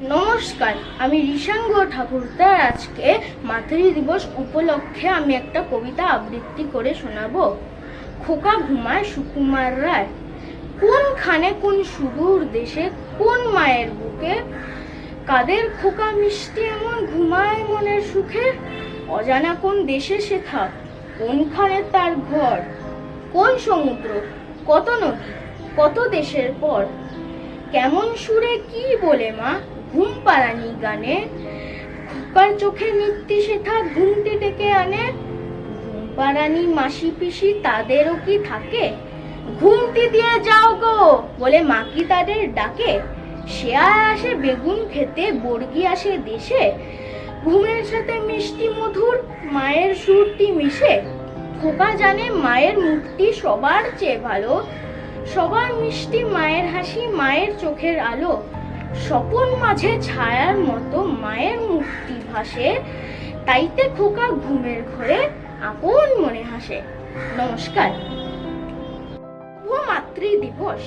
নমস্কার, আমি ঋষাঙ্গ ঠাকুরদার। আজকে মাতৃ দিবস উপলক্ষে আমি একটা কবিতা আবৃত্তি করে শোনাবো। খোকা ঘুমায় সুকুমার রায়। কোনখানে কোন সুদূর দেশে কোন মায়ের বুকে? কাদের খোকা মিষ্টি এমন ঘুমায় মনের সুখে? অজানা কোন দেশে সে থাক, কোনখানে তার ঘর? কোন সমুদ্র, কত নদী, কত দেশের পর? কেমন সুরে কি বলে মা? ঘুম পাড়ানি গানে। খোকার চোখে নিত্যি শেখা ঘুমটি ডেকে আনে? ঘুম পাড়ানি মাসি পিসি, তাদেরও কি থাকে? ঘুমটি দিয়ে যাও গো, বলে মাকি তাদের ডাকে। শেয়াল আসে বেগুন খেতে, বর্গি আসে দেশে। ঘুমের সাথে মিষ্টি মধুর, মায়ের সুরটি মিশে। খোকা জানে মায়ের মুখটি সবার চেয়ে ভালো। সবার মিষ্টি মায়ের হাসি, মায়ের চোখের আলো। স্বপন মাঝে ছায়ার মতো মায়ের মুক্তি ভাসে, তাইতে খোকা ঘুমের ঘরে আপন মনে হাসে। নমস্কার। মাতৃ দিবস